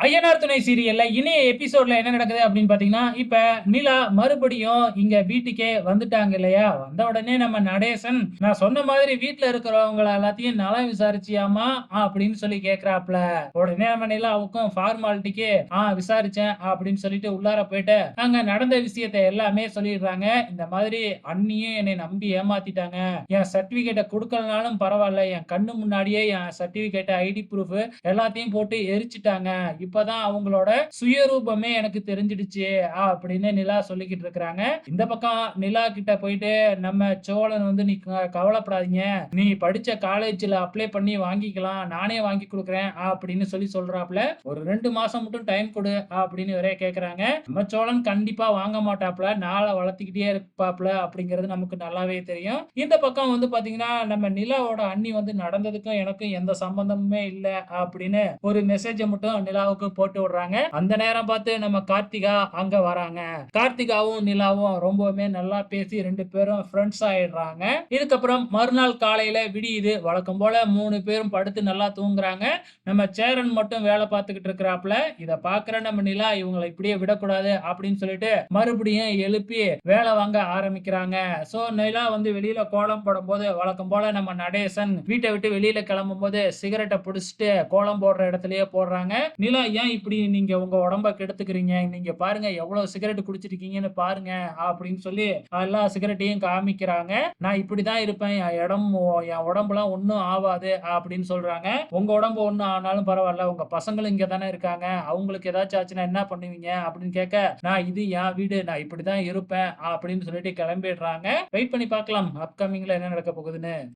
ஐயனார் துணை சீரியல்ல இனிய எபிசோட்ல என்ன நடக்குது அப்படின்னு பாத்தீங்கன்னா, இப்ப நிலா மறுபடியும் இங்க வீட்டுக்கே வந்துட்டாங்க இல்லையா? வந்த உடனே நம்ம நடேசன், "நான் சொன்ன மாதிரி வீட்டுல இருக்கிறவங்கள எல்லாத்தையும் நலம் விசாரிச்சியாம்மா?" அப்படின்னு சொல்லி கேக்குறாப்ல உடனே நம்ம நிலாவுக்கும் ஃபார்மாலிட்டிக்கு, ஆஹ் விசாரிச்சேன்" அப்படின்னு சொல்லிட்டு உள்ளார போயிட்டு, அங்க நடந்த விஷயத்த எல்லாமே சொல்லிடுறாங்க. இந்த மாதிரி அண்ணியும் என்னை நம்பி ஏமாத்திட்டாங்க. என் சர்டிபிகேட்டை கொடுக்கலனாலும் பரவாயில்ல என் கண்ணு முன்னாடியே என் சர்டிபிகேட்டை ஐடி ப்ரூஃப் எல்லாத்தையும் போட்டு எரிச்சிட்டாங்க இப்பதான் அவங்களோட சுயரூபமே எனக்கு தெரிஞ்சிடுச்சு அப்படின்னு நிலா சொல்லிக்கிட்டு இருக்கிறாங்க. இந்த பக்கம் நிலா கிட்ட போயிட்டு நம்ம சோழன் வந்து நீ கவலைப்படாதீங்க. நீ படிச்ச காலேஜ்ல அப்ளை பண்ணி வாங்கிக்கலாம். நானே வாங்கி கொடுக்குறேன் அப்படின்னு சொல்லி சொல்றாப்ல. ஒரு ரெண்டு மாசம் மட்டும் டைம் கொடு அப்படின்னு வேற கேக்குறாங்க நம்ம சோழன் கண்டிப்பா வாங்க மாட்டாப்ல. நாளை வளர்த்துக்கிட்டே இருப்பாப்ல அப்படிங்கிறது நமக்கு நல்லாவே தெரியும். இந்த பக்கம் வந்து பாத்தீங்கன்னா, நம்ம நிலாவோட அண்ணி வந்து நடந்ததுக்கும் எனக்கும் எந்த சம்பந்தமுமே இல்லை அப்படின்னு ஒரு மெசேஜை மட்டும் நிலாவுக்கு போட்டு விடுறாங்க. அந்த நேரம் பார்த்து நம்ம கார்த்திகா அங்க வராங்க. கார்த்திகாவும், நிலாவும் ரொம்பவுமே நல்லா பேசி ரெண்டு பேரும் ஃப்ரெண்ட்ஸ் ஆயிடுறாங்க. இதுக்கப்புறம் மறுநாள் காலையில விடியுது. வழக்கம் போல மூணு பேரும் படுத்து நல்லா தூங்குறாங்க. நம்ம சேரன் மட்டும் வேலை பார்த்துக்கிட்டு இருக்கிறாப்ல. இத பாக்குற நம்ம நிலா இவங்களை இப்படியே விடக்கூடாது அப்படின்னு சொல்லிட்டு மறுபடியும் எழுப்பி வேலை வாங்க ஆரம்பிக்கிறாங்க. சோ நிலா வந்து வெளியில கோலம் போடும்போது வழக்கம் போல நம்ம நடேசன் வீட்டை விட்டு வெளியில கிளம்பும் போது சிகரெட்டை பிடிச்சிட்டு கோலம் போடுற இடத்துலயே போடுறாங்க. நிலா ஏன் இப்படி நீங்க உங்க உடம்ப கெடுத்துக்கிறீங்க? நீங்க பாருங்க எவ்வளவு சிகரெட் குடிச்சிருக்கீங்கன்னு பாருங்க அப்படின்னு சொல்லி எல்லா சிகரெட்டையும் காமிக்கிறாங்க. நான் இப்படிதான் இருப்பேன். என் இடம் என் உடம்புலாம் ஒண்ணும் ஆகாது அப்படின்னு சொல்றாங்க. உங்க உடம்பு ஒண்ணும் ஆனாலும் பரவாயில்ல உங்க பசங்களும் இங்க தானே இருக்காங்க. அவங்களுக்கு ஏதாச்சும் ஆச்சுன்னா என்ன பண்ணுவீங்க? அப்படின்னு கேட்க, நான் இது என் வீடு. நான் இப்படிதான் இருப்பேன் அப்படின்னு சொல்லிட்டு கிளம்பிடுறாங்க. வெயிட் பண்ணி பார்க்கலாம். அப்கமிங்ல என்ன நடக்க போகுதுன்னு.